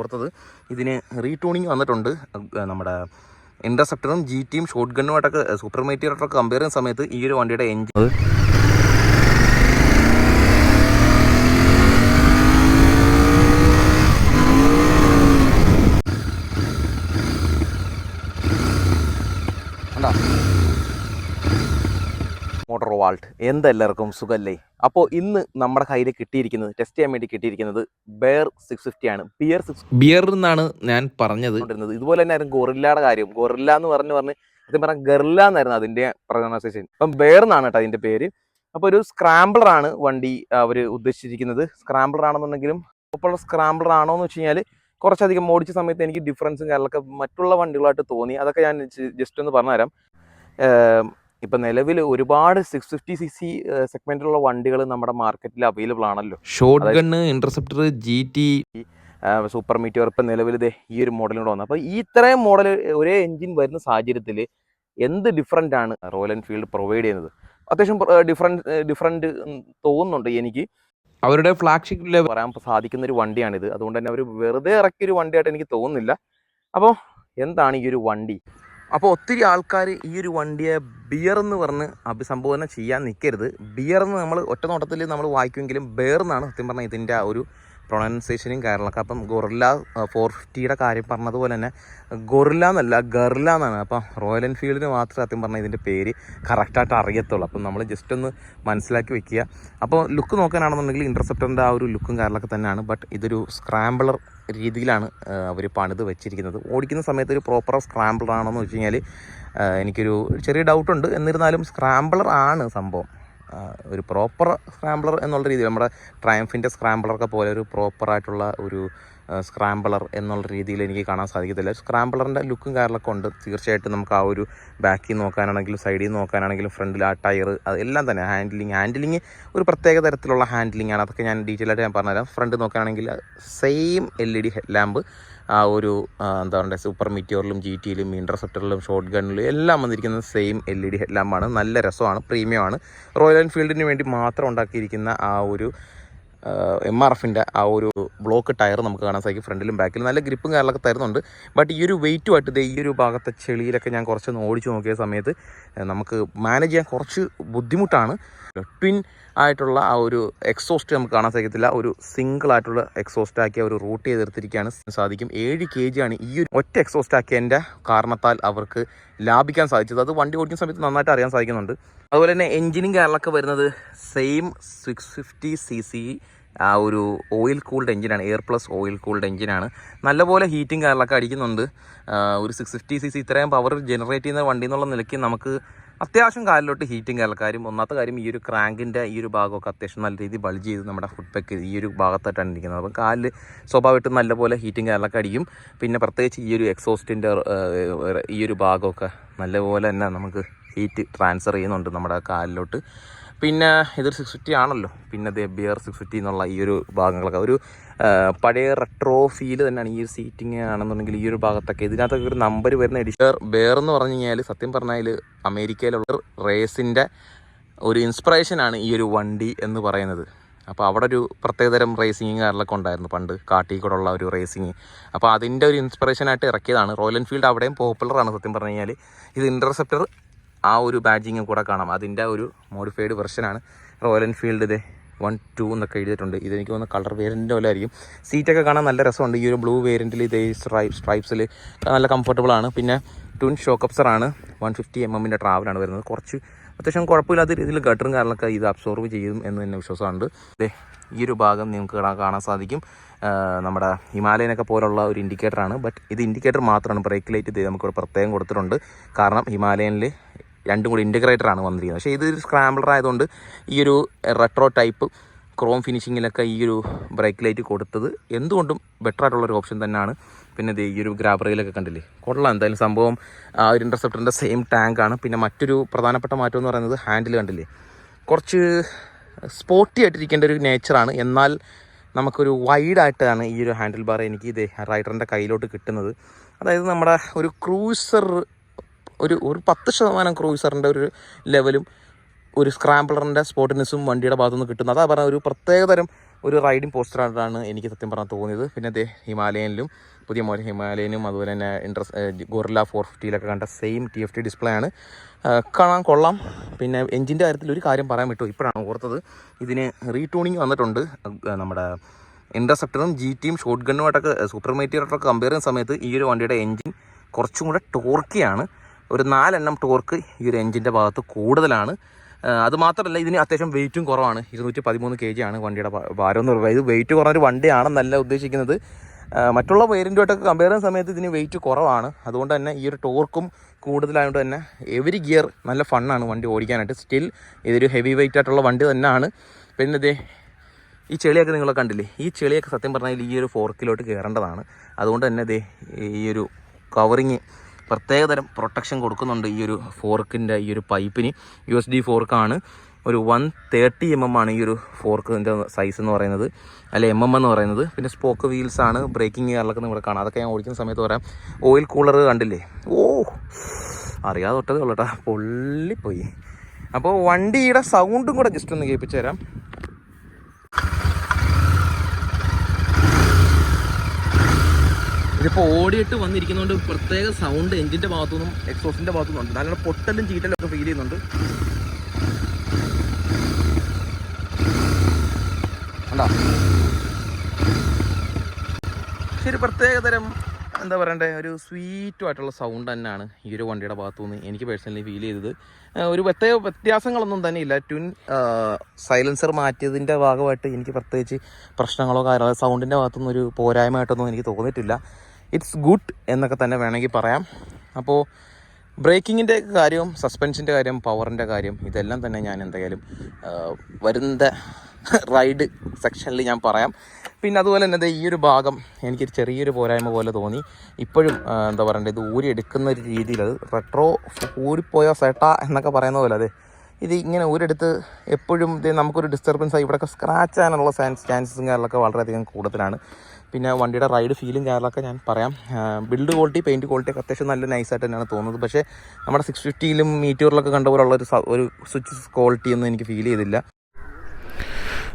ഓർത്തത്. ഇതിന് റീടൂണിങ് വന്നിട്ടുണ്ട്. നമ്മുടെ ഇന്റർസെപ്റ്ററും ജി ടിയും ഷോട്ട് ഗണ്ണുമായിട്ടൊക്കെ സൂപ്പർ മീറ്റിയറായിട്ടൊക്കെ കമ്പയർ ചെയ്യുന്ന സമയത്ത് ഈ ഒരു വണ്ടിയുടെ എഞ്ചിൻ കണ്ടോ മോട്ടോർ വാൾട്ട് എന്തെല്ലാവർക്കും സുഖല്ലേ? അപ്പോൾ ഇന്ന് നമ്മുടെ കയ്യിൽ കിട്ടിയിരിക്കുന്നത് ടെസ്റ്റ് ചെയ്യാൻ വേണ്ടി കിട്ടിയിരിക്കുന്നത് ബെയർ സിക്സ് ഫിഫ്റ്റി ആണ്. ബിയർ സിക്സ് ബിയർ എന്നാണ് ഞാൻ പറഞ്ഞത്. ഇതുപോലെ തന്നെ ആയിരുന്നു ഗൊറില്ലയുടെ കാര്യം. ഗൊറില്ല എന്ന് പറഞ്ഞു പറഞ്ഞ് സത്യം പറഞ്ഞാൽ ഗറില്ല എന്നായിരുന്നു അതിന്റെ പ്രൊനൗൺസിയേഷൻ അപ്പം ബെയർ എന്നാണ് കേട്ടോ അതിന്റെ പേര്. അപ്പോൾ ഒരു സ്ക്രാമ്പിളർ ആണ് വണ്ടി അവർ ഉദ്ദേശിച്ചിരിക്കുന്നത്. സ്ക്രാമ്പിളർ ആണെന്നുണ്ടെങ്കിലും ഇപ്പോൾ സ്ക്രാമ്പിളർ ആണോ എന്ന് വെച്ച് കഴിഞ്ഞാൽ കുറച്ചധികം ഓടിച്ച സമയത്ത് എനിക്ക് ഡിഫറൻസും കാര്യങ്ങളൊക്കെ മറ്റുള്ള വണ്ടികളായിട്ട് തോന്നി. അതൊക്കെ ഞാൻ ജസ്റ്റ് ഒന്ന് പറഞ്ഞുതരാം. ഇപ്പം നിലവിൽ ഒരുപാട് സിക്സ് ഫിഫ്റ്റി സി സി സെഗ്മെന്റിലുള്ള വണ്ടികൾ നമ്മുടെ മാർക്കറ്റിൽ അവൈലബിൾ ആണല്ലോ. Short gun Interceptor G T Super Meteor ഇപ്പം നിലവിൽ ഈ ഒരു മോഡലിലൂടെ വന്നു. അപ്പോൾ ഈ ഇത്രയും മോഡൽ ഒരേ എഞ്ചിൻ വരുന്ന സാഹചര്യത്തിൽ എന്ത് ഡിഫറന്റ് ആണ് റോയൽ എൻഫീൽഡ് പ്രൊവൈഡ് ചെയ്യുന്നത്? അത്യാവശ്യം ഡിഫറന്റ് ഡിഫറന്റ് തോന്നുന്നുണ്ട് എനിക്ക്. അവരുടെ ഫ്ലാഗ്ഷിപ്പ് ലെവൽ പറയാൻ സാധിക്കുന്ന ഒരു വണ്ടിയാണിത്. അതുകൊണ്ട് തന്നെ അവർ വെറുതെ ഇറക്കിയൊരു വണ്ടിയായിട്ട് എനിക്ക് തോന്നുന്നില്ല. അപ്പോൾ എന്താണ് ഈ ഒരു വണ്ടി? അപ്പോൾ ഒത്തിരി ആൾക്കാർ ഈ ഒരു വണ്ടിയെ ബിയർ എന്ന് പറഞ്ഞ് അഭിസംബോധന ചെയ്യാൻ നിൽക്കരുത് ബിയർ എന്ന് നമ്മൾ ഒറ്റ നോട്ടത്തിൽ നമ്മൾ വായിക്കുമെങ്കിലും ബെയർ എന്നാണ് സത്യം പറഞ്ഞാൽ ഇതിന്റെ ആ ഒരു പ്രൊണൗൺസിയേഷനും കാര്യങ്ങളൊക്കെ. അപ്പം ഗൊറില്ല ഫോർ ഫിഫ്റ്റിയുടെ കാര്യം പറഞ്ഞതുപോലെ തന്നെ ഗൊറില്ല എന്നല്ല ഗറില്ല എന്നാണ്. അപ്പം റോയൽ എൻഫീൽഡിന് മാത്രമേ സത്യം പറഞ്ഞാൽ ഇതിന്റെ പേര് കറക്റ്റായിട്ട് അറിയത്തുള്ളൂ. അപ്പം നമ്മൾ ജസ്റ്റ് ഒന്ന് മനസ്സിലാക്കി വെക്കുക. അപ്പോൾ ലുക്ക് നോക്കാനാണെന്നുണ്ടെങ്കിൽ ഇന്റർസെപ്റ്ററിന്റെ ആ ഒരു ലുക്കും കാര്യങ്ങളൊക്കെ തന്നെയാണ്. ബട്ട് ഇതൊരു സ്ക്രാമ്പിളർ രീതിയിലാണ് അവർ പണിത് വെച്ചിരിക്കുന്നത്. ഓടിക്കുന്ന സമയത്ത് ഒരു പ്രോപ്പർ സ്ക്രാമ്പിളർ ആണെന്ന് വെച്ച് കഴിഞ്ഞാൽ എനിക്കൊരു ചെറിയ ഡൗട്ടുണ്ട് എന്നിരുന്നാലും സ്ക്രാമ്പിളർ ആണ് സംഭവം. ഒരു പ്രോപ്പർ സ്ക്രാമ്പിളർ എന്നുള്ള രീതിയിൽ നമ്മുടെ ട്രയംഫിന്റെ സ്ക്രാമ്പിളറൊക്കെ പോലെ ഒരു പ്രോപ്പറായിട്ടുള്ള ഒരു സ്ക്രാമ്പിളർ എന്നുള്ള രീതിയിൽ എനിക്ക് കാണാൻ സാധിക്കത്തില്ല. സ്ക്രാമ്പിളറിന്റെ ലുക്കും കാര്യങ്ങളൊക്കെ ഉണ്ട്. തീർച്ചയായിട്ടും നമുക്ക് ആ ഒരു ബാക്കിൽ നോക്കാനാണെങ്കിലും സൈഡിൽ നോക്കാനാണെങ്കിലും ഫ്രണ്ടിൽ ആ ടയർ അതെല്ലാം തന്നെ ഹാൻഡിലിങ് ഹാൻഡിലിങ് ഒരു പ്രത്യേക തരത്തിലുള്ള ഹാൻഡിലിംഗ് ആണ്. അതൊക്കെ ഞാൻ ഡീറ്റെയിൽ ആയിട്ട് ഞാൻ പറഞ്ഞുതരാം. ഫ്രണ്ട് നോക്കുകയാണെങ്കിൽ same L E D head lamp ആ ഒരു എന്താ പറയുക സൂപ്പർ മിറ്റിയോറിലും ജി ടിയിലും ഇന്റർസെപ്റ്ററിലും ഷോർട്ട് ഗണ്ണിലും എല്ലാം വന്നിരിക്കുന്നത് same L E D head ലാമ്പാണ് നല്ല രസമാണ്. പ്രീമിയമാണ് റോയൽ എൻഫീൽഡിന് വേണ്ടി മാത്രം ഉണ്ടാക്കിയിരിക്കുന്ന ആ ഒരു എം ആർ എഫിന്റെ ആ ഒരു ബ്ലോക്ക് ടയർ നമുക്ക് കാണാൻ സാധിക്കും ഫ്രണ്ടിലും ബാക്കിലും നല്ല ഗ്രിപ്പും കാര്യങ്ങളൊക്കെ തരുന്നുണ്ട്. ബട്ട് ഈ ഒരു വെയിറ്റുമായിട്ട് ഈ ഒരു ഭാഗത്തെ ചെളിയിലൊക്കെ ഞാൻ കുറച്ചൊന്ന് ഓടിച്ചു നോക്കിയ സമയത്ത് നമുക്ക് മാനേജ് ചെയ്യാൻ കുറച്ച് ബുദ്ധിമുട്ടാണ്. ട്വിൻ ആയിട്ടുള്ള ആ ഒരു എക്സോസ്റ്റ് നമുക്ക് കാണാൻ സാധിക്കത്തില്ല. ഒരു സിംഗിൾ ആയിട്ടുള്ള എക്സോസ്റ്റ് ആക്കി ഒരു റൂട്ട് ചെയ്തെടുത്തിരിക്കാൻ സാധിക്കും. ഏഴ് കെ ജി ആണ് ഈ ഒരു ഒറ്റ എക്സോസ്റ്റ് ആക്കിയതിന്റെ കാരണത്താൽ അവർക്ക് ലാഭിക്കാൻ സാധിച്ചത്. അത് വണ്ടി ഓടിക്കുന്ന സമയത്ത് നന്നായിട്ട് അറിയാൻ സാധിക്കുന്നുണ്ട്. അതുപോലെ തന്നെ എഞ്ചിനും കാര്യങ്ങളൊക്കെ വരുന്നത് same six fifty C C ആ ഒരു ഓയിൽ കൂൾഡ് എഞ്ചിനാണ് എയർ പ്ലസ് ഓയിൽ കൂൾഡ് എഞ്ചിനാണ് നല്ലപോലെ ഹീറ്റിംഗ് കാര്യങ്ങളൊക്കെ അടിക്കുന്നുണ്ട്. ഒരു സിക്സ് ഫിഫ്റ്റി സി സി ഇത്രയും പവർ ജനറേറ്റ് ചെയ്യുന്ന വണ്ടി എന്നുള്ള നിലയ്ക്ക് നമുക്ക് അത്യാവശ്യം കാലിലോട്ട് ഹീറ്റിംഗ് കാര്യക്കാരും ഒന്നാത്ത കാര്യം ഈ ഒരു ക്രാങ്കിന്റെ ഈ ഒരു ഭാഗമൊക്കെ അത്യാവശ്യം നല്ല രീതിയിൽ ബൾജ് ചെയ്ത് നമ്മുടെ ഫുഡ് പാക്ക് ഈ ഒരു ഭാഗത്തായിട്ടാണ് ഇരിക്കുന്നത്. അപ്പം കാലിൽ സ്വാഭാവികമായിട്ടും നല്ലപോലെ ഹീറ്റിംഗ് കാര്യങ്ങളൊക്കെ അടിക്കും. പിന്നെ പ്രത്യേകിച്ച് ഈ ഒരു എക്സോസ്റ്റിന്റെ ഈ ഒരു ഭാഗമൊക്കെ നല്ലപോലെ തന്നെ നമുക്ക് ഹീറ്റ് ട്രാൻസ്ഫർ ചെയ്യുന്നുണ്ട് നമ്മുടെ കാലിലോട്ട്. പിന്നെ ഇതൊരു സിക്സ് ഫിഫ്റ്റി ആണല്ലോ. പിന്നെ ദേ ബിയർ സിക്സ് ഫിഫ്റ്റി എന്നുള്ള ഈ ഒരു ഭാഗങ്ങളൊക്കെ. ഒരു പഴയ റെട്രോ ഫീൽ തന്നെയാണ് ഈ ഒരു സീറ്റിംഗ് ആണെന്നുണ്ടെങ്കിൽ ഈ ഒരു ഭാഗത്തൊക്കെ. ഇതിനകത്തൊക്കെ ഒരു നമ്പർ വരുന്ന എഡിഷൻ ബെയർ എന്ന് പറഞ്ഞു കഴിഞ്ഞാൽ സത്യം പറഞ്ഞാൽ അമേരിക്കയിലുള്ള റേസിന്റെ ഒരു ഇൻസ്പിറേഷനാണ് ഈ ഒരു വണ്ടി എന്ന് പറയുന്നത്. അപ്പോൾ അവിടെ ഒരു പ്രത്യേകതരം റേസിങ് കാര്യങ്ങളൊക്കെ ഉണ്ടായിരുന്നു പണ്ട്. കാട്ടിൽ കൂടെ ഉള്ള ഒരു റേസിങ് അപ്പോൾ അതിന്റെ ഒരു ഇൻസ്പിറേഷനായിട്ട് ഇറക്കിയതാണ്. റോയൽ എൻഫീൽഡ് അവിടെയും പോപ്പുലറാണ് സത്യം പറഞ്ഞു കഴിഞ്ഞാൽ ഇത് ഇന്റർസെപ്റ്റർ ആ ഒരു ബാഡ്ജിങ്ങും കൂടെ കാണാം. അതിന്റെ ഒരു മോഡിഫൈഡ് വെർഷനാണ് റോയൽ എൻഫീൽഡ് ഇത് വൺ ടു എന്നൊക്കെ എഴുതിയിട്ടുണ്ട്. ഇതെനിക്ക് തോന്നുന്ന കളർ വേരിയന്റ് പോലെ ആയിരിക്കും. സീറ്റൊക്കെ കാണാൻ നല്ല രസമുണ്ട്. ഈ ഒരു ബ്ലൂ വേരിയന്റിൽ ഇതേ സ്ട്രൈ സ്ട്രൈപ്സിൽ നല്ല കംഫർട്ടബിൾ ആണ്. പിന്നെ ട്വിൻ ഷോക്കപ്സർ ആണ്. വൺ ഫിഫ്റ്റി എം എമ്മിന്റെ ട്രാവലാണ് വരുന്നത്. കുറച്ച് അത്യാവശ്യം കുഴപ്പമില്ലാത്ത രീതിയിൽ ഗട്ടറും കാര്യങ്ങളൊക്കെ ഇത് അബ്സോർവ് ചെയ്യും എന്ന് തന്നെ വിശ്വാസമുണ്ട്. ഈ ഒരു ഭാഗം നിങ്ങൾക്ക് കാണാൻ സാധിക്കും. നമ്മുടെ ഹിമാലയനൊക്കെ പോലുള്ള ഒരു ഇൻഡിക്കേറ്ററാണ് ബട്ട് ഇത് ഇൻഡിക്കേറ്റർ മാത്രമാണ്. ബ്രേക്ക് ലൈറ്റ് ഇത് നമുക്കിവിടെ പ്രത്യേകം കൊടുത്തിട്ടുണ്ട്. കാരണം ഹിമാലയനിൽ രണ്ടും കൂടി ഇന്റഗ്രേറ്റർ ആണ് വന്നിരിക്കുന്നത്. പക്ഷേ ഇതൊരു സ്ക്രാമ്പിളർ ആയതുകൊണ്ട് ഈ ഒരു റെട്രോ ടൈപ്പ് ക്രോം ഫിനിഷിങ്ങിലൊക്കെ ഈ ഒരു ബ്രേക്ക് ലൈറ്റ് കൊടുത്തത് എന്തുകൊണ്ടും ബെറ്റർ ആയിട്ടുള്ള ഒരു ഓപ്ഷൻ തന്നെയാണ്. പിന്നെ ഇത് ഈ ഒരു ഗ്രാബറയിലൊക്കെ കണ്ടില്ലേ? കൊള്ളാം. എന്തായാലും സംഭവം ആ ഒരു ഇന്റർസെപ്റ്ററിന്റെ സെയിം ആണ്. പിന്നെ മറ്റൊരു പ്രധാനപ്പെട്ട മാറ്റം എന്ന് പറയുന്നത് ഹാൻഡിൽ കണ്ടില്ലേ? കുറച്ച് സ്പോർട്ടി ആയിട്ടിരിക്കേണ്ട ഒരു നേച്ചറാണ് എന്നാൽ നമുക്കൊരു വൈഡായിട്ടാണ് ഈ ഒരു ഹാൻഡിൽ ബാർ എനിക്ക് ഇത് റൈഡറിന്റെ കയ്യിലോട്ട് കിട്ടുന്നത്. അതായത് നമ്മുടെ ഒരു ക്രൂസർ ഒരു ഒരു പത്ത് ശതമാനം ക്രൂസറിന്റെ ഒരു ലെവലും ഒരു സ്ക്രാമ്പിളറിന്റെ സ്പോട്ടിനെസ്സും വണ്ടിയുടെ ഭാഗത്തുനിന്ന് കിട്ടുന്നത് അതാ പറഞ്ഞ ഒരു പ്രത്യേകതരം ഒരു റൈഡിങ് പോസ്റ്ററായിട്ടാണ് എനിക്ക് സത്യം പറഞ്ഞാൽ തോന്നിയത്. പിന്നെ അതേ ഹിമാലയനിലും പുതിയ മോഡൽ ഹിമാലയനും അതുപോലെ തന്നെ ഇൻട്രസ് ഗൊറില്ല ഫോർ ഫിഫ്റ്റിയിലൊക്കെ കണ്ട same T F T display ആണ്. കാണാൻ കൊള്ളാം. പിന്നെ എഞ്ചിന്റെ കാര്യത്തിൽ ഒരു കാര്യം പറയാൻ പറ്റുമോ ഇപ്പോഴാണ് ഓർത്തത്. ഇതിന് റീടൂണിങ് വന്നിട്ടുണ്ട്. നമ്മുടെ ഇന്റർസെപ്റ്ററും ജി ടിയും ഷോട്ട് ഗണ്ണുമായിട്ടൊക്കെ സൂപ്പർ മീറ്റിയറായിട്ടൊക്കെ കമ്പയർ ചെയ്യുന്ന സമയത്ത് ഈ ഒരു വണ്ടിയുടെ എഞ്ചിൻ കുറച്ചും കൂടെ ടോർക്കിയാണ്. ഒരു നാലെണ്ണം ടോർക്ക് ഈ ഒരു എഞ്ചിന്റെ ഭാഗത്ത് കൂടുതലാണ്. അതുമാത്രമല്ല അത് മാത്രമല്ല ഇതിന് അത്യാവശ്യം വെയിറ്റും കുറവാണ്. ഇരുന്നൂറ്റി പതിമൂന്ന് കെ ജി ആണ് വണ്ടിയുടെ ഭാരം എന്ന് പറയുന്നത്. ഇത് വെയിറ്റ് കുറഞ്ഞൊരു വണ്ടിയാണെന്നല്ല ഉദ്ദേശിക്കുന്നത്. മറ്റുള്ള വേരിയന്റുമായിട്ടൊക്കെ കമ്പയർ ചെയ്യുന്ന സമയത്ത് ഇതിന് വെയിറ്റ് കുറവാണ്. അതുകൊണ്ട് തന്നെ ഈ ഒരു ടോർക്കും കൂടുതലായതുകൊണ്ട് തന്നെ എവരി ഗിയർ നല്ല ഫണ്ണാണ് വണ്ടി ഓടിക്കാനായിട്ട്. സ്റ്റിൽ ഇതൊരു ഹെവി വെയിറ്റ് ആയിട്ടുള്ള വണ്ടി തന്നെയാണ് പിന്നെ ഇതേ ഈ ചെളിയൊക്കെ നിങ്ങൾ കണ്ടില്ലേ? ഈ ചെളിയൊക്കെ സത്യം പറഞ്ഞാൽ ഈ ഒരു ഫോർക്കിലോട്ട് കയറേണ്ടതാണ് അതുകൊണ്ട് തന്നെ ഇതേ ഈ ഒരു കവറിങ് പ്രത്യേകതരം പ്രൊട്ടക്ഷൻ കൊടുക്കുന്നുണ്ട് ഈ ഒരു ഫോർക്കിന്റെ ഈ ഒരു പൈപ്പിന് യു എസ് ഡി ഫോർക്കാണ് ഒരു വൺ തേർട്ടി എം എം ആണ് ഈ ഒരു ഫോർക്കിന്റെ സൈസ് എന്ന് പറയുന്നത്. അല്ലെ എം എം എന്ന് പറയുന്നത്. പിന്നെ സ്പോക്ക് വീൽസ് ആണ്. ബ്രേക്കിംഗ് ഗിയറിലൊക്കെ ഇവിടെ കാണാം. അതൊക്കെ ഞാൻ ഓടിക്കുന്ന സമയത്ത് പറയാം. ഓയിൽ കൂളർ കണ്ടില്ലേ? ഓ അറിയാതെ തൊട്ടത് ഉള്ളട്ടാ പൊള്ളിപ്പോയി. അപ്പോൾ വണ്ടിയുടെ സൗണ്ടും കൂടെ ജസ്റ്റ് ഒന്ന് കേൾപ്പിച്ചു തരാം. ഇതിപ്പോൾ ഓടിയിട്ട് വന്നിരിക്കുന്നതുകൊണ്ട് പ്രത്യേക സൗണ്ട് എഞ്ചിന്റെ ഭാഗത്തുനിന്നും എക്സോസിന്റെ ഭാഗത്തുനിന്നും ഉണ്ട് നല്ല പൊട്ടലും ചീറ്റലും ഒക്കെ ഫീൽ ചെയ്യുന്നുണ്ട്. കണ്ടോ? ശരി പ്രത്യേകതരം എന്താ പറയണ്ടേ ഒരു സ്വീറ്റുമായിട്ടുള്ള സൗണ്ട് തന്നെയാണ് ഈ ഒരു വണ്ടിയുടെ ഭാഗത്തുനിന്ന് എനിക്ക് പേഴ്സണലി ഫീൽ ചെയ്തത്. ഒരു പ്രത്യേക വ്യത്യാസങ്ങളൊന്നും തന്നെ ഇല്ല. ട്വിൻ സൈലൻസർ മാറ്റിയതിന്റെ ഭാഗമായിട്ട് എനിക്ക് പ്രത്യേകിച്ച് പ്രശ്നങ്ങളോ കാര്യങ്ങളോ സൗണ്ടിന്റെ ഭാഗത്തുനിന്ന് ഒരു പോരായ്മയായിട്ടൊന്നും എനിക്ക് തോന്നിയിട്ടില്ല. ഇറ്റ്സ് ഗുഡ് എന്നൊക്കെ തന്നെ വേണമെങ്കിൽ പറയാം. അപ്പോൾ ബ്രേക്കിങ്ങിന്റെ കാര്യവും സസ്പെൻഷന്റെ കാര്യം പവറിന്റെ കാര്യം ഇതെല്ലാം തന്നെ ഞാൻ എന്തായാലും വരുന്ന റൈഡ് സെക്ഷനിൽ ഞാൻ പറയാം. പിന്നെ അതുപോലെ തന്നെ ഈ ഒരു ഭാഗം എനിക്കൊരു ചെറിയൊരു പോരായ്മ പോലെ തോന്നി. ഇപ്പോഴും എന്താ പറയണ്ടത് ഇത് ഊരി എടുക്കുന്ന ഒരു രീതിയിൽ അത് റെട്രോ ഊരിപ്പോയോ സെട്ട എന്നൊക്കെ പറയുന്ന പോലെ അതെ. ഇത് ഇങ്ങനെ ഊരെടുത്ത് എപ്പോഴും ഇത് നമുക്കൊരു ഡിസ്റ്റർബൻസ് ആയി ഇവിടെയൊക്കെ സ്ക്രാച്ച് ആകാനുള്ള ചാൻസ് ചാൻസസും കാര്യങ്ങളൊക്കെ വളരെയധികം കൂടുതലാണ്. പിന്നെ വണ്ടിയുടെ റൈഡ് ഫീലും കാര്യങ്ങളൊക്കെ ഞാൻ പറയാം. ബിൽഡ് ക്വാളിറ്റി പെയിന്റ് ക്വാളിറ്റി ഒക്കെ അത്യാവശ്യം നല്ല നൈസായിട്ട് തന്നെയാണ് തോന്നുന്നത്. പക്ഷേ നമ്മുടെ സിക്സ് ഫിഫ്റ്റിയിലും മീറ്റൂറിലൊക്കെ കണ്ട പോലുള്ള ഒരു ഒരു സ്വിച്ച് ക്വാളിറ്റി ഒന്നും എനിക്ക് ഫീൽ ചെയ്തില്ല.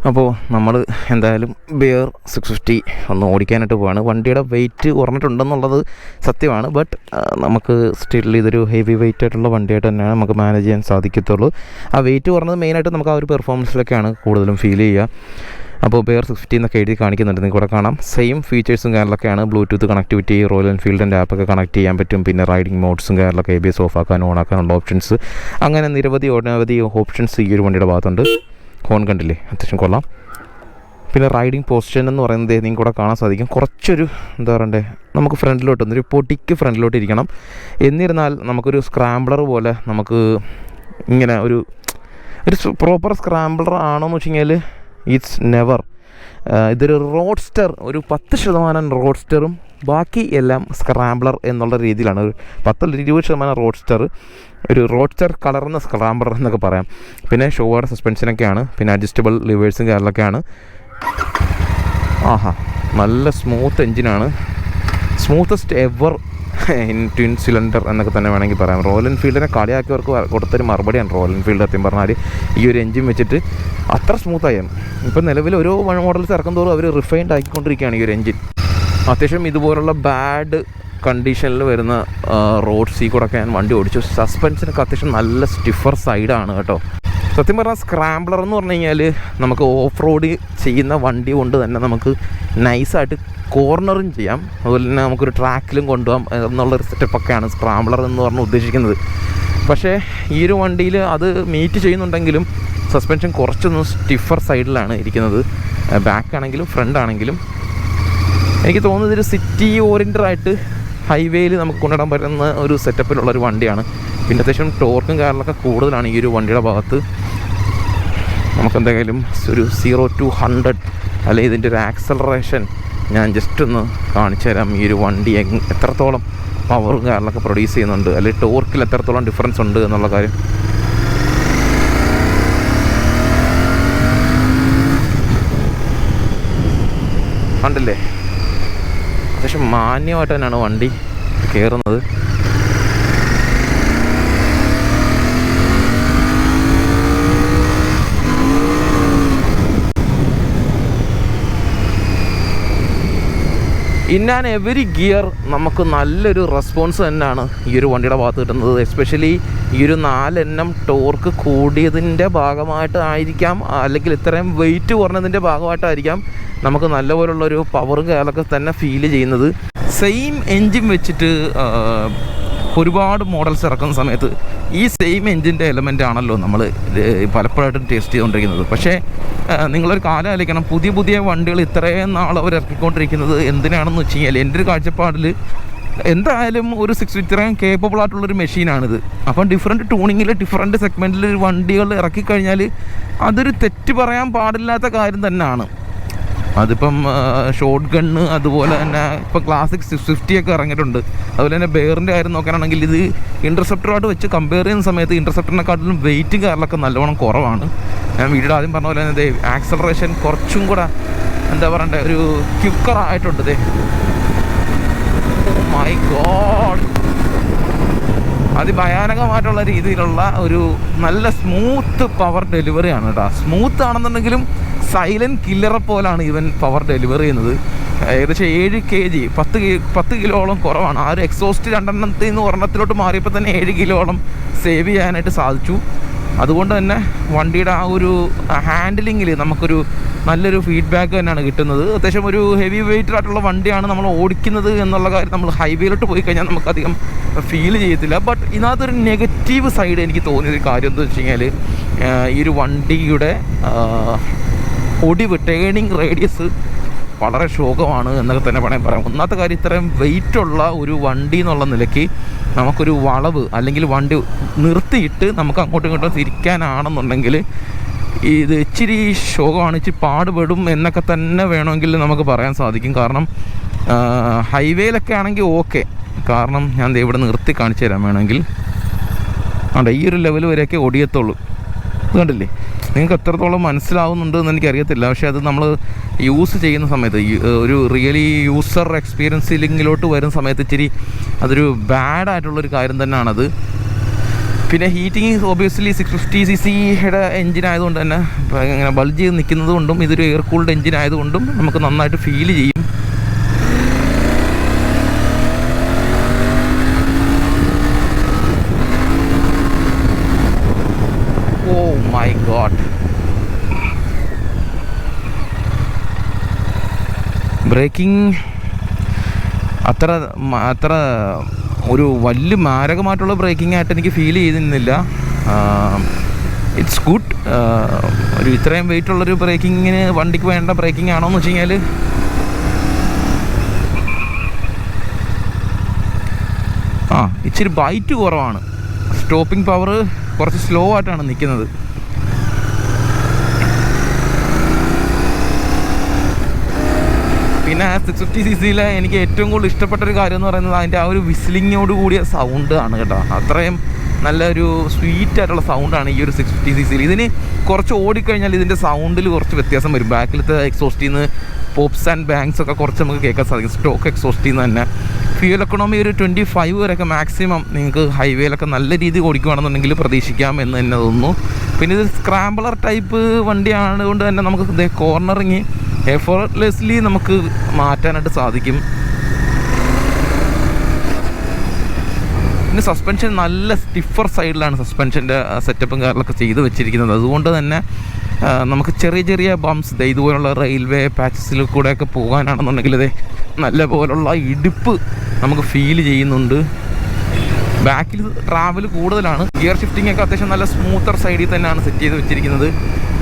അപ്പോൾ നമ്മൾ എന്തായാലും ബിയർ സിക്സ് ഫിഫ്റ്റി ഒന്ന് ഓടിക്കാനായിട്ട് പോവാണ്. വണ്ടിയുടെ വെയിറ്റ് കുറഞ്ഞിട്ടുണ്ടെന്നുള്ളത് സത്യമാണ്. ബട്ട് നമുക്ക് സ്റ്റിൽ ഇതൊരു ഹെവി വെയിറ്റ് ആയിട്ടുള്ള വണ്ടിയായിട്ട് തന്നെയാണ് നമുക്ക് മാനേജ് ചെയ്യാൻ സാധിക്കത്തുള്ളൂ. ആ വെയിറ്റ് കുറഞ്ഞത് മെയിനായിട്ട് നമുക്ക് ആ ഒരു പെർഫോമൻസിലൊക്കെയാണ് കൂടുതലും ഫീൽ ചെയ്യുക. അപ്പോൾ ബെയർ സിക്സ്റ്റി എന്നൊക്കെ എഴുതി കാണിക്കുന്നുണ്ട്. നിങ്ങൾ ഇവിടെ കാണാം സെയിം ഫീച്ചേഴ്സും കാര്യങ്ങളൊക്കെയാണ്. ബ്ലൂടൂത്ത് കണക്ടിവിറ്റി റോയൽ എൻഫീൽഡിന്റെ ആപ്പൊക്കെ കണക്ട് ചെയ്യാൻ പറ്റും. പിന്നെ റൈഡിംഗ് മോഡ്സും കാര്യങ്ങളൊക്കെ എ ബി എസ് ഓഫ് ആക്കാൻ ഓൺ ആക്കാനുള്ള ഓപ്ഷൻസ് അങ്ങനെ നിരവധി ഒട്ടനവധി ഓപ്ഷൻസ് ഈ ഒരു വണ്ടിയുടെ ഭാഗത്തുണ്ട്. ഹോൺ കണ്ടില്ലേ? അത്യാവശ്യം കൊള്ളാം. പിന്നെ റൈഡിങ് പൊസിഷൻ എന്ന് പറയുന്നത് നിങ്ങൾക്ക് കൂടെ കാണാൻ സാധിക്കും. കുറച്ചൊരു എന്താ പറയണ്ടേ? നമുക്ക് ഫ്രണ്ടിലോട്ട് ഒരു പൊട്ടിക്ക് ഫ്രണ്ടിലോട്ട് ഇരിക്കണം. എന്നിരുന്നാൽ നമുക്കൊരു സ്ക്രാംബ്ലർ പോലെ നമുക്ക് ഇങ്ങനെ ഒരു ഒരു പ്രോപ്പർ സ്ക്രാംബ്ലർ ആണോ എന്ന് വെച്ച് കഴിഞ്ഞാൽ ഇറ്റ്സ് നെവർ ഇതൊരു റോഡ്സ്റ്റർ ഒരു പത്ത് ശതമാനം റോഡ്സ്റ്ററും ബാക്കി എല്ലാം സ്ക്രാംബ്ലർ എന്നുള്ള രീതിയിലാണ്. ഒരു പത്തല്ല ഇരുപത് ശതമാനം റോഡ്സ്റ്റർ ഒരു റോഡ്സ്റ്റർ കളർന്ന സ്ക്രാംബ്ലർ എന്നൊക്കെ പറയാം. പിന്നെ ഷോയുടെ സസ്പെൻഷനൊക്കെയാണ് പിന്നെ അഡ്ജസ്റ്റബിൾ ലിവേഴ്സും കാര്യങ്ങളൊക്കെയാണ് ആഹാ നല്ല സ്മൂത്ത് എഞ്ചിനാണ്. സ്മൂത്തസ്റ്റ് എവർ ട്വിൻ സിലിണ്ടർ എന്നൊക്കെ തന്നെ വേണമെങ്കിൽ പറയാം. റോയൽ എൻഫീൽഡിനെ കളിയാക്കിയവർക്ക് കൊടുത്തൊരു മറുപടിയാണ് റോയൽ എൻഫീൽഡ് സത്യം പറഞ്ഞാൽ ഈ ഒരു എഞ്ചിൻ വെച്ചിട്ട് അത്ര സ്മൂത്തായാണ് ഇപ്പം നിലവിൽ ഓരോ മോഡൽസ് ഇറക്കും തോറും അവർ റിഫൈൻഡ് ആക്കിക്കൊണ്ടിരിക്കുകയാണ് ഈ ഒരു എൻജിൻ അത്യാവശ്യം ഇതുപോലുള്ള ബാഡ് കണ്ടീഷനിൽ വരുന്ന റോഡ് സീ കൂടെ ഒക്കെ ഞാൻ വണ്ടി ഓടിച്ചു. സസ്പെൻഷനൊക്കെ അത്യാവശ്യം നല്ല സ്റ്റിഫർ സൈഡാണ് കേട്ടോ. സത്യം പറഞ്ഞാൽ സ്ക്രാംബ്ലർ എന്ന് പറഞ്ഞു കഴിഞ്ഞാൽ നമുക്ക് ഓഫ് റോഡ് ചെയ്യുന്ന വണ്ടി കൊണ്ട് തന്നെ നമുക്ക് നൈസായിട്ട് കോർണറും ചെയ്യാം. അതുപോലെ തന്നെ നമുക്കൊരു ട്രാക്കിലും കൊണ്ടുപോകാം എന്നുള്ളൊരു സെറ്റപ്പൊക്കെയാണ് സ്ക്രാംബ്ലർ എന്ന് പറഞ്ഞ് ഉദ്ദേശിക്കുന്നത്. പക്ഷേ ഈ ഒരു വണ്ടിയിൽ അത് മീറ്റ് ചെയ്യുന്നുണ്ടെങ്കിലും സസ്പെൻഷൻ കുറച്ചൊന്ന് സ്റ്റിഫർ സൈഡിലാണ് ഇരിക്കുന്നത്. ബാക്ക് ആണെങ്കിലും ഫ്രണ്ട് ആണെങ്കിലും. എനിക്ക് തോന്നുന്നത് ഒരു സിറ്റി ഓറിയന്റഡ് ആയിട്ട് ഹൈവേയിൽ നമുക്ക് കൊണ്ടിടാൻ പറ്റുന്ന ഒരു സെറ്റപ്പിലുള്ള ഒരു വണ്ടിയാണ്. പിന്നെ അത്യാവശ്യം ടോർക്കും കാറിലൊക്കെ കൂടുതലാണ് ഈ ഒരു വണ്ടിയുടെ ഭാഗത്ത്. നമുക്ക് എന്തെങ്കിലും ഒരു സീറോ ടു ഹൺഡ്രഡ് അല്ലെങ്കിൽ ഇതിന്റെ ഒരു ആക്സലറേഷൻ ഞാൻ ജസ്റ്റ് ഒന്ന് കാണിച്ചു തരാം. ഈ ഒരു വണ്ടി എത്രത്തോളം പവറും കാര്യങ്ങളൊക്കെ പ്രൊഡ്യൂസ് ചെയ്യുന്നുണ്ട്. അല്ലെങ്കിൽ ടോർക്കിൽ എത്രത്തോളം ഡിഫറൻസ് ഉണ്ട് എന്നുള്ള കാര്യം. കണ്ടില്ലേ? മാന്യമായിട്ട് തന്നെയാണ് വണ്ടി കയറുന്നത്. ഇൻ ആൻഡ് എവരി ഗിയർ നമുക്ക് നല്ലൊരു റെസ്പോൺസ് തന്നെയാണ് ഈ ഒരു വണ്ടിയുടെ ഭാഗത്ത് കിട്ടുന്നത്. എസ്പെഷ്യലി ഈ ഒരു നാലെണ്ണം ടോർക്ക് കൂടിയതിന്റെ ഭാഗമായിട്ടായിരിക്കാം അല്ലെങ്കിൽ ഇത്രയും വെയിറ്റ് കുറഞ്ഞതിന്റെ ഭാഗമായിട്ടായിരിക്കാം നമുക്ക് നല്ലപോലുള്ളൊരു പവറും കാലൊക്കെ തന്നെ ഫീൽ ചെയ്യുന്നത്. സെയിം എൻജിൻ വെച്ചിട്ട് ഒരുപാട് മോഡൽസ് ഇറക്കുന്ന സമയത്ത് ഈ സെയിം എൻജിന്റെ എലമെന്റ് ആണല്ലോ നമ്മൾ പലപ്പോഴായിട്ടും ടേസ്റ്റ് ചെയ്തുകൊണ്ടിരിക്കുന്നത് പക്ഷേ നിങ്ങളൊരു കാലം ആലോചിക്കണം. പുതിയ പുതിയ വണ്ടികൾ ഇത്രയും നാൾ അവർ ഇറക്കിക്കൊണ്ടിരിക്കുന്നത് എന്തിനാണെന്ന് വെച്ച് കഴിഞ്ഞാൽ എന്റെ ഒരു കാഴ്ചപ്പാടിൽ എന്തായാലും ഒരു സിക്സ് ഇത്രയും കേപ്പബിൾ ആയിട്ടുള്ളൊരു മെഷീനാണിത് അപ്പം ഡിഫറെന്റ് ടൂണിങ്ങിൽ ഡിഫറെന്റ് സെഗ്മെന്റിൽ വണ്ടികൾ ഇറക്കിക്കഴിഞ്ഞാൽ അതൊരു തെറ്റ് പറയാൻ പാടില്ലാത്ത കാര്യം തന്നെയാണ് അതിപ്പം ഷോർട്ട് ഗണ്ണ് അതുപോലെ തന്നെ ഇപ്പം ക്ലാസിക് സിക്സ് ഫിഫ്റ്റി ഒക്കെ ഇറങ്ങിയിട്ടുണ്ട്. അതുപോലെ തന്നെ ബെയറിന്റെ കാര്യം നോക്കാനാണെങ്കിൽ ഇത് ഇന്റർസെപ്റ്ററുമായിട്ട് വെച്ച് കമ്പയർ ചെയ്യുന്ന സമയത്ത് ഇന്റർസെപ്റ്ററിനെക്കാട്ടിലും വെയിറ്റ് കാറിലൊക്കെ നല്ലവണ്ണം കുറവാണ്. ഞാൻ വീഡിയോ ആദ്യം പറഞ്ഞ പോലെ തന്നെ ആക്സലറേഷൻ കുറച്ചും കൂടെ എന്താ പറയണ്ടേ ഒരു ക്യുക്കർ ആയിട്ടുണ്ട് ദേ. മൈ ഗോഡ് അതിഭയാനകമായിട്ടുള്ള രീതിയിലുള്ള ഒരു നല്ല സ്മൂത്ത് പവർ ഡെലിവറിയാണ് കേട്ടോ. സ്മൂത്ത് ആണെന്നുണ്ടെങ്കിലും സൈലന്റ് കില്ലറെ പോലാണ് ഇവൻ പവർ ഡെലിവറി ചെയ്യുന്നത്. ഏകദേശം ഏഴ് കെ ജി പത്ത് പത്ത് കിലോളം കുറവാണ്. ആ ഒരു എക്സോസ്റ്റ് രണ്ടെണ്ണത്തിൽ നിന്ന് ഒരെണ്ണത്തിലോട്ട് മാറിയപ്പോൾ തന്നെ ഏഴ് കിലോളം സേവ് ചെയ്യാനായിട്ട് സാധിച്ചു. അതുകൊണ്ട് തന്നെ വണ്ടിയുടെ ആ ഒരു ഹാൻഡിലിങ്ങിൽ നമുക്കൊരു നല്ലൊരു ഫീഡ്ബാക്ക് തന്നെയാണ് കിട്ടുന്നത്. അത്യാവശ്യം ഒരു ഹെവി വെയിറ്റഡ് ആയിട്ടുള്ള വണ്ടിയാണ് നമ്മൾ ഓടിക്കുന്നത് എന്നുള്ള കാര്യം നമ്മൾ ഹൈവേയിലോട്ട് പോയി കഴിഞ്ഞാൽ നമുക്കധികം ഫീൽ ചെയ്യത്തില്ല. ബട്ട് ഇതിനകത്തൊരു നെഗറ്റീവ് സൈഡ് എനിക്ക് തോന്നിയൊരു കാര്യം എന്താ വെച്ച് കഴിഞ്ഞാൽ ഈ ഒരു വണ്ടിയുടെ ഒടിവ് ടേണിങ് റേഡിയസ് വളരെ ശോകമാണ് എന്നൊക്കെ തന്നെ വേണമെങ്കിൽ പറയാം. ഒന്നാമത്തെ കാര്യം ഇത്രയും വെയിറ്റ് ഉള്ള ഒരു വണ്ടി എന്നുള്ള നിലയ്ക്ക് നമുക്കൊരു വളവ് അല്ലെങ്കിൽ വണ്ടി നിർത്തിയിട്ട് നമുക്ക് അങ്ങോട്ടും ഇങ്ങോട്ടും തിരിക്കാനാണെന്നുണ്ടെങ്കിൽ ഇത് ഇച്ചിരി ശോകമാണ് ഇച്ചിരി പാടുപെടും എന്നൊക്കെ തന്നെ വേണമെങ്കിൽ നമുക്ക് പറയാൻ സാധിക്കും. കാരണം ഹൈവേയിലൊക്കെ ആണെങ്കിൽ ഓക്കെ. കാരണം ഞാൻ ഇവിടെ നിർത്തി കാണിച്ചു തരാൻ വേണമെങ്കിൽ. അതെ ഈ ഒരു ലെവൽ വരെയൊക്കെ ഓടിയത്തുള്ളൂ. ഇത് കണ്ടില്ലേ? നിങ്ങൾക്ക് എത്രത്തോളം മനസ്സിലാവുന്നുണ്ട് എന്ന് എനിക്കറിയത്തില്ല. പക്ഷേ അത് നമ്മൾ യൂസ് ചെയ്യുന്ന സമയത്ത് ഒരു റിയലി യൂസർ എക്സ്പീരിയൻസിലിങ്ങിലോട്ട് വരുന്ന സമയത്ത് ഇച്ചിരി അതൊരു ബാഡായിട്ടുള്ളൊരു കാര്യം തന്നെയാണത്. പിന്നെ heating obviously six fifty C സിയുടെ എഞ്ചിൻ ആയതുകൊണ്ട് തന്നെ ഇങ്ങനെ ബൾജ് ചെയ്ത് നിൽക്കുന്നത് കൊണ്ടും ഇതൊരു എയർ കൂൾഡ് എഞ്ചിൻ ആയതുകൊണ്ടും നമുക്ക് നന്നായിട്ട് ഫീൽ ചെയ്യും ഓ മൈ ഗോഡ് ബ്രേക്കിംഗ് അത്ര അത്ര ഒരു വലിയ മാരകമായിട്ടുള്ള ബ്രേക്കിംഗ് ആയിട്ട് എനിക്ക് ഫീൽ ചെയ്തിരുന്നില്ല. ഇറ്റ്സ് ഗുഡ് ഒരു ഇത്രയും വെയിറ്റ് ഉള്ളൊരു ബ്രേക്കിങ്ങിന് വണ്ടിക്ക് വേണ്ട ബ്രേക്കിംഗ് ആണോ എന്ന് വെച്ച് കഴിഞ്ഞാൽ ആ ഇച്ചിരി ബൈറ്റ് കുറവാണ്. സ്റ്റോപ്പിംഗ് പവർ കുറച്ച് സ്ലോ ആയിട്ടാണ് നിൽക്കുന്നത് പിന്നെ സിക്സ് ഫിഫ്റ്റി സി സിയിലെ എനിക്ക് ഏറ്റവും കൂടുതൽ ഇഷ്ടപ്പെട്ട ഒരു കാര്യം എന്ന് പറയുന്നത് അതിന്റെ ആ ഒരു വിസിലിങ്ങോട് കൂടിയ സൗണ്ട് ആണ് കേട്ടോ. അത്രയും നല്ലൊരു സ്വീറ്റ് ആയിട്ടുള്ള സൗണ്ടാണ് ഈ ഒരു സിക്സ് ഫിഫ്റ്റി സി സിയിൽ ഇതിന് കുറച്ച് ഓടിക്കഴിഞ്ഞാൽ ഇതിന്റെ സൗണ്ടിൽ കുറച്ച് വ്യത്യാസം വരും. ബാക്കിലത്തെ എക്സോസ്റ്റിൽ നിന്ന് പോപ്സ് ആൻഡ് ബാങ്ക്സ് ഒക്കെ കുറച്ച് നമുക്ക് കേൾക്കാൻ സാധിക്കും. സ്റ്റോക്ക് എക്സോസ്റ്റിൽ നിന്ന് തന്നെ. ഫ്യൂൽ എക്കണോമി ഒരു ട്വന്റി ഫൈവ് വരെയൊക്കെ മാക്സിമം നിങ്ങൾക്ക് ഹൈവേയിലൊക്കെ നല്ല രീതിയിൽ ഓടിക്കുകയാണെന്നുണ്ടെങ്കിൽ പ്രതീക്ഷിക്കാം എന്ന് തന്നെ തോന്നുന്നു. പിന്നെ ഇത് സ്ക്രാമ്പിളർ ടൈപ്പ് വണ്ടിയാണ് കൊണ്ട് തന്നെ നമുക്ക് കോർണറിങ് എഫേർട്ട്ലെസ്ലി നമുക്ക് മാറ്റാനായിട്ട് സാധിക്കും. പിന്നെ സസ്പെൻഷൻ നല്ല സ്റ്റിഫർ സൈഡിലാണ് സസ്പെൻഷന്റെ സെറ്റപ്പും കാര്യങ്ങളൊക്കെ ചെയ്ത് വെച്ചിരിക്കുന്നത്. അതുകൊണ്ട് തന്നെ നമുക്ക് ചെറിയ ചെറിയ ബംസ് ദേ ഇതുപോലുള്ള റെയിൽവേ പാച്ചസിൽ കൂടെയൊക്കെ പോകാനാണെന്നുണ്ടെങ്കിൽ ഇതേ നല്ല പോലുള്ള ഇടുപ്പ് നമുക്ക് ഫീൽ ചെയ്യുന്നുണ്ട്. ബാക്കിൽ ട്രാവൽ കൂടുതലാണ്. ഗിയർ ഷിഫ്റ്റിംഗ് ഒക്കെ അത്യാവശ്യം നല്ല സ്മൂത്തർ സൈഡിൽ തന്നെയാണ് സെറ്റ് ചെയ്ത് വെച്ചിരിക്കുന്നത്.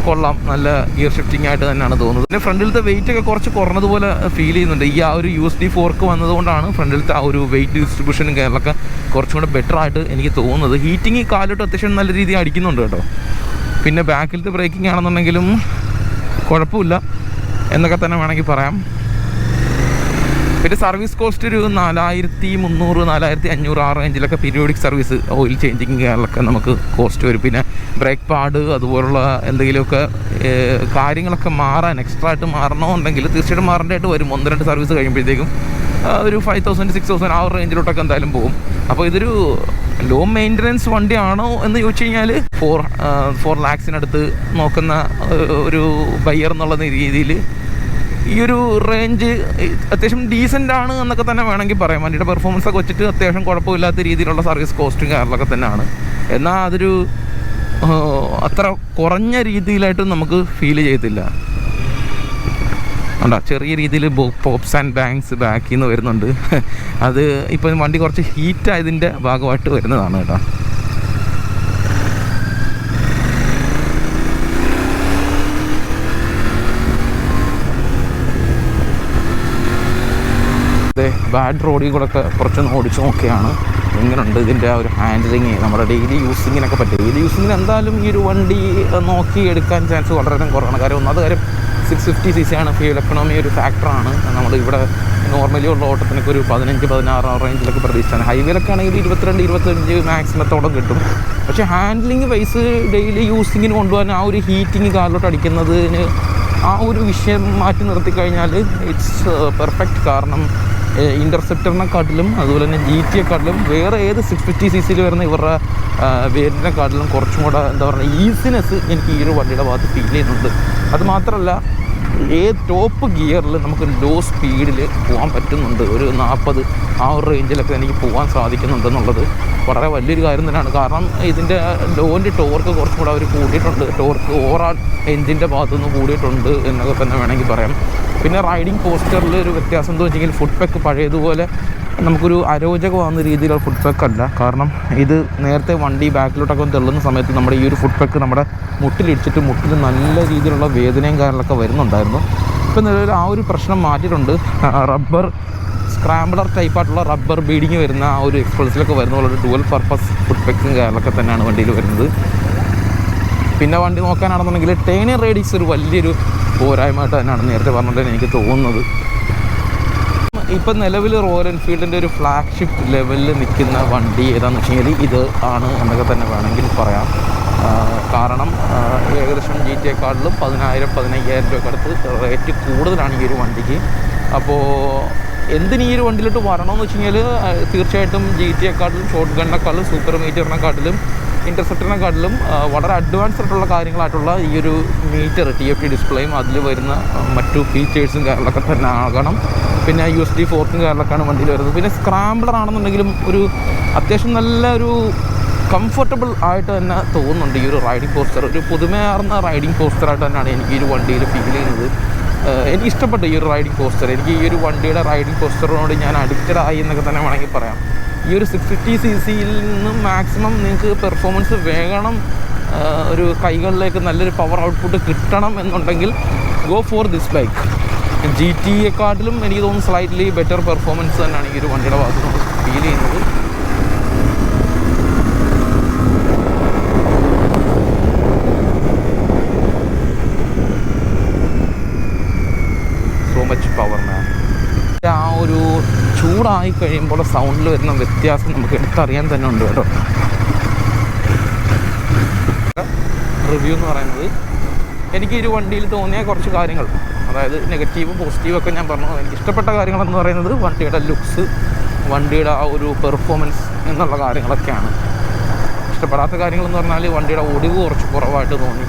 കൊള്ളാം. നല്ല ഗിയർ ഷിഫ്റ്റിംഗ് ആയിട്ട് തന്നെയാണ് തോന്നുന്നത്. പിന്നെ ഫ്രണ്ടിലത്തെ വെയിറ്റ് ഒക്കെ കുറച്ച് കുറഞ്ഞതുപോലെ ഫീൽ ചെയ്യുന്നുണ്ട്. ഈ ആ ഒരു യു എസ് ഡി ഫോർക്ക് വന്നതുകൊണ്ടാണ് ഫ്രണ്ടിലത്തെ ആ ഒരു വെയിറ്റ് ഡിസ്ട്രിബ്യൂഷനും കാര്യങ്ങളൊക്കെ കുറച്ചും കൂടെ ബെറ്റർ ആയിട്ട് എനിക്ക് തോന്നുന്നത്. ഹീറ്റിംഗ് കാലോട്ട് അത്യാവശ്യം നല്ല രീതിയിൽ അടിക്കുന്നുണ്ട് കേട്ടോ. പിന്നെ ബാക്കിലത്തെ ബ്രേക്കിംഗ് ആണെന്നുണ്ടെങ്കിലും കുഴപ്പമില്ല. എന്നൊക്കെ തന്നെ വേണമെങ്കിൽ പറയാം. പിന്നെ സർവീസ് കോസ്റ്റ് ഒരു നാലായിരത്തി മുന്നൂറ് നാലായിരത്തി അഞ്ഞൂറ് ആ റേഞ്ചിലൊക്കെ പീരിയോഡിക് സർവീസ് ഓയിൽ ചേഞ്ചിങ് കാര്യങ്ങളൊക്കെ നമുക്ക് കോസ്റ്റ് വരും. പിന്നെ ബ്രേക്ക് പാഡ് അതുപോലുള്ള എന്തെങ്കിലുമൊക്കെ കാര്യങ്ങളൊക്കെ മാറാൻ എക്സ്ട്രാ ആയിട്ട് മാറണമെന്നുണ്ടെങ്കിൽ തീർച്ചയായിട്ടും മാറേണ്ടതായിട്ട് വരും. ഒന്ന് രണ്ട് സർവീസ് കഴിയുമ്പോഴത്തേക്കും ഒരു ഫൈവ് തൗസൻഡ് സിക്സ് തൗസൻഡ് ആ ഒരു റേഞ്ചിലോട്ടൊക്കെ എന്തായാലും പോകും. അപ്പോൾ ഇതൊരു ലോ മെയിന്റനൻസ് വണ്ടിയാണോ എന്ന് ചോദിച്ചു കഴിഞ്ഞാൽ ഫോർ ഫോർ ലാക്സിനടുത്ത് നോക്കുന്ന ഒരു ബയ്യർ എന്നുള്ള രീതിയിൽ ഈ ഒരു റേഞ്ച് അത്യാവശ്യം ഡീസന്റ് ആണ് എന്നൊക്കെ തന്നെ വേണമെങ്കിൽ പറയാം. വണ്ടിയുടെ പെർഫോമൻസ് ഒക്കെ വെച്ചിട്ട് അത്യാവശ്യം കുഴപ്പമില്ലാത്ത രീതിയിലുള്ള സർവീസ് കോസ്റ്റും കാര്യങ്ങളൊക്കെ തന്നെയാണ്. എന്നാൽ അതൊരു അത്ര കുറഞ്ഞ രീതിയിലായിട്ട് നമുക്ക് ഫീൽ ചെയ്തില്ല ഉണ്ടോ ചെറിയ രീതിയിൽ പോപ്സ് ആൻഡ് ബാങ്ക്സ് ബാക്കിൽ നിന്ന് വരുന്നുണ്ട്. അത് ഇപ്പം വണ്ടി കുറച്ച് ഹീറ്റ് ആയതിന്റെ ഭാഗമായിട്ട് വരുന്നതാണ് കേട്ടോ അതെ ബാഡ് റോഡിൽ കൂടെ ഒക്കെ കുറച്ചൊന്ന് ഓടിച്ച് നോക്കിയാണ്. എങ്ങനെയുണ്ട് ഇതിന്റെ ആ ഒരു ഹാൻഡിലിങ്? നമ്മുടെ ഡെയിലി യൂസിങ്ങിനൊക്കെ പറ്റും. ഡെയിലി യൂസിങ്ങിന് എന്തായാലും ഈ ഒരു വണ്ടി നോക്കി എടുക്കാൻ ചാൻസ് വളരെ കുറവാണ്. കാര്യം ഒന്നാമത് കാര്യം സിക്സ് ഫിഫ്റ്റി സി സി ആണ് ഫ്യൂൽ എക്കണോമി ഒരു ഫാക്ടറാണ് നമ്മൾ ഇവിടെ നോർമലി ഉള്ള ഓട്ടത്തിനൊക്കെ ഒരു പതിനഞ്ച് പതിനാറ് റേഞ്ചിലൊക്കെ പ്രതീക്ഷിച്ചാണ്. ഹൈവേയിലൊക്കെ ആണെങ്കിൽ ഇരുപത്തിരണ്ട് ഇരുപത്തഞ്ച് മാക്സിമത്തോടെ കിട്ടും. പക്ഷേ ഹാൻഡ്ലിങ് വൈസ് ഡെയിലി യൂസിങ്ങിന് കൊണ്ടുപോകാൻ ആ ഒരു ഹീറ്റിങ് കാറിലോട്ട് അടിക്കുന്നതിന് ആ ഒരു വിഷയം മാറ്റി നിർത്തി കഴിഞ്ഞാൽ ഇറ്റ്സ് പെർഫെക്റ്റ് കാരണം ഇന്റർസെപ്റ്ററിനെക്കാട്ടിലും അതുപോലെ തന്നെ ജി ടിയെക്കാട്ടിലും വേറെ ഏത് സിക്സ് ഫിഫ്റ്റി സി സിയിൽ വരുന്ന ഇവരുടെ വേരിനെക്കാട്ടിലും കുറച്ചും കൂടെ എന്താ പറയുക ഈസിനെസ് എനിക്ക് ഈ ഒരു വണ്ടിയുടെ ഭാഗത്ത് ഫീൽ ചെയ്യുന്നുണ്ട്. അത് മാത്രമല്ല ഏത് ടോപ്പ് ഗിയറിൽ നമുക്ക് ലോ സ്പീഡിൽ പോകാൻ പറ്റുന്നുണ്ട്. ഒരു നാൽപ്പത് ആ ഒരു റേഞ്ചിലൊക്കെ എനിക്ക് പോകാൻ സാധിക്കുന്നുണ്ടെന്നുള്ളത് വളരെ വലിയൊരു കാര്യം തന്നെയാണ്. കാരണം ഇതിന്റെ ലോന്റെ ടോർക്ക് കുറച്ചും കൂടെ അവർ കൂടിയിട്ടുണ്ട്. ടോർക്ക് ഓവറാൾ എഞ്ചിന്റെ ഭാഗത്തുനിന്ന് കൂടിയിട്ടുണ്ട് എന്നൊക്കെ തന്നെ വേണമെങ്കിൽ പറയാം. പിന്നെ റൈഡിങ് പോസ്റ്ററിൽ ഒരു വ്യത്യാസം എന്താ വെച്ചെങ്കിൽ ഫുഡ് പാക്ക് പഴയതുപോലെ നമുക്കൊരു അരോചകമാകുന്ന രീതിയിലുള്ള ഫുഡ് പാക്ക് അല്ല. കാരണം ഇത് നേരത്തെ വണ്ടി ബാക്കിലോട്ടൊക്കെ തള്ളുന്ന സമയത്ത് നമ്മുടെ ഈ ഒരു ഫുഡ് പാക്ക് നമ്മുടെ മുട്ടിലിടിച്ചിട്ട് മുട്ടിൽ നല്ല രീതിയിലുള്ള വേദനയും കാര്യങ്ങളൊക്കെ വരുന്നുണ്ടായിരുന്നു. ഇപ്പം നിലവിൽ ആ ഒരു പ്രശ്നം മാറ്റിയിട്ടുണ്ട്. റബ്ബർ സ്ക്രാമ്പിളർ ടൈപ്പായിട്ടുള്ള റബ്ബർ ബീഡിങ് വരുന്ന ആ ഒരു എക്സ്പ്രസിലൊക്കെ വരുന്ന പോലെ ഒരു ഡുവൽ പർപ്പസ് ഫുഡ് പാക്കും കാര്യങ്ങളൊക്കെ തന്നെയാണ് വണ്ടിയിൽ വരുന്നത്. പിന്നെ വണ്ടി നോക്കാനാണെന്നുണ്ടെങ്കിൽ ടേണിംഗ് റേഡിയസ് ഒരു വലിയൊരു പോരായ്മയായിട്ട് തന്നെയാണ് നേരത്തെ പറഞ്ഞിട്ട് എനിക്ക് തോന്നുന്നത്. ഇപ്പം നിലവിൽ റോയൽ എൻഫീൽഡിന്റെ ഒരു ഫ്ലാഗ്ഷിപ്പ് ലെവലിൽ നിൽക്കുന്ന വണ്ടി ഏതാണെന്ന് വെച്ച് കഴിഞ്ഞാൽ ഇത് ആണ് എന്നൊക്കെ തന്നെ വേണമെങ്കിൽ പറയാം. കാരണം ഏകദേശം ജി ടി എക്കാളിലും പതിനായിരം പതിനയ്യായിരം രൂപ അടുത്ത് റേറ്റ് കൂടുതലാണ് ഈ ഒരു വണ്ടിക്ക്. അപ്പോൾ എന്തിന് ഈ ഒരു വണ്ടിയിലോട്ട് വരണമെന്ന് വെച്ച് കഴിഞ്ഞാൽ തീർച്ചയായിട്ടും ജി ടി എക്കാട്ടിലും ഷോർട്ട് ഗണ്ണിനെക്കാളും സൂപ്പർ മീറ്ററിനെക്കാട്ടിലും ഇന്റർസെപ്റ്ററിനെക്കാട്ടിലും വളരെ അഡ്വാൻസ്ഡ് ആയിട്ടുള്ള കാര്യങ്ങളായിട്ടുള്ള ഈ ഒരു മീറ്റർ ടി എഫ് ടി ഡിസ്പ്ലേയും അതിൽ വരുന്ന മറ്റു ഫീച്ചേഴ്സും കാര്യങ്ങളൊക്കെ തന്നെ ആകണം പിന്നെ യു എസ് ഡി ഫോർക്കും കാര്യങ്ങളൊക്കെയാണ് വണ്ടിയിൽ വരുന്നത്. പിന്നെ സ്ക്രാംബ്ലർ ആണെന്നുണ്ടെങ്കിലും ഒരു അത്യാവശ്യം നല്ല ഒരു കംഫർട്ടബിൾ ആയിട്ട് തന്നെ തോന്നുന്നുണ്ട് ഈ ഒരു റൈഡിങ് പോസ്റ്റർ ഒരു പുതുമയാർന്ന റൈഡിങ് പോസ്റ്ററായിട്ട് തന്നെയാണ് എനിക്ക് ഈ ഒരു വണ്ടിയിൽ ഫീൽ ചെയ്യുന്നത്. എനിക്ക് ഇഷ്ടപ്പെട്ടു ഈ ഒരു റൈഡിങ് പോസ്റ്റർ എനിക്ക് ഈ ഒരു വണ്ടിയുടെ റൈഡിങ് പോസ്റ്ററിനോട് ഞാൻ അഡിക്റ്റഡ് ആയി എന്നൊക്കെ തന്നെ വേണമെങ്കിൽ പറയാം. ഈ ഒരു സിക്സ് ഫിഫ്റ്റി സി സിയിൽ നിന്നും മാക്സിമം നിങ്ങൾക്ക് പെർഫോമൻസ് വേഗണം ഒരു കൈകളിലേക്ക് നല്ലൊരു പവർ ഔട്ട്പുട്ട് കിട്ടണം എന്നുണ്ടെങ്കിൽ go for this bike G ടിയെക്കാട്ടിലും എനിക്ക് തോന്നുന്നു സ്ലൈറ്റ്ലി ബെറ്റർ പെർഫോമൻസ് തന്നെയാണ് ഈ ഒരു വണ്ടിയുടെ ഭാഗത്ത് ഫീൽ ചെയ്യുന്നത് സോ മച്ച് പവർ മാൻ ആ ഒരു ചൂടായി കഴിയുമ്പോൾ സൗണ്ടിൽ വരുന്ന വ്യത്യാസം നമുക്ക് എടുത്തറിയാൻ തന്നെ ഉണ്ട് കേട്ടോ. റിവ്യൂ എന്ന് പറയുന്നത് എനിക്ക് ഈ ഒരു വണ്ടിയിൽ തോന്നിയ കുറച്ച് കാര്യങ്ങൾ. അതായത് നെഗറ്റീവും പോസിറ്റീവും ഒക്കെ ഞാൻ പറഞ്ഞു. എനിക്ക് ഇഷ്ടപ്പെട്ട കാര്യങ്ങളെന്ന് പറയുന്നത് വണ്ടിയുടെ ലുക്സ് വണ്ടിയുടെ ആ ഒരു പെർഫോമൻസ് എന്നുള്ള കാര്യങ്ങളൊക്കെയാണ്. ഇഷ്ടപ്പെടാത്ത കാര്യങ്ങളെന്ന് പറഞ്ഞാൽ വണ്ടിയുടെ ഒടിവ് കുറച്ച് കുറവായിട്ട് തോന്നി.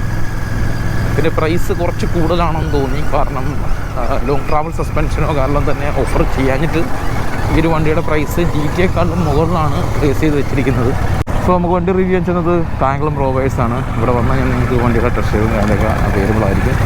പിന്നെ പ്രൈസ് കുറച്ച് കൂടുതലാണെന്ന് തോന്നി. കാരണം ലോങ് ട്രാവൽ സസ്പെൻഷനോ കാരണം തന്നെ ഓഫർ ചെയ്യാഞ്ഞിട്ട് ഈ ഒരു വണ്ടിയുടെ പ്രൈസ് ജി ടി എക്കാളും മുകളിലാണ് പ്ലേസ് ചെയ്ത് വെച്ചിരിക്കുന്നത്. സോ നമുക്ക് വണ്ടി റിവ്യൂ ചെയ്യുന്നത് താങ്കളും റോവേഴ്സാണ് ഇവിടെ വന്നാൽ ഞാൻ നിങ്ങൾക്ക് വണ്ടിയുടെ ടെസ്റ്റ് അതൊക്കെ അവൈലബിൾ ആയിരിക്കും.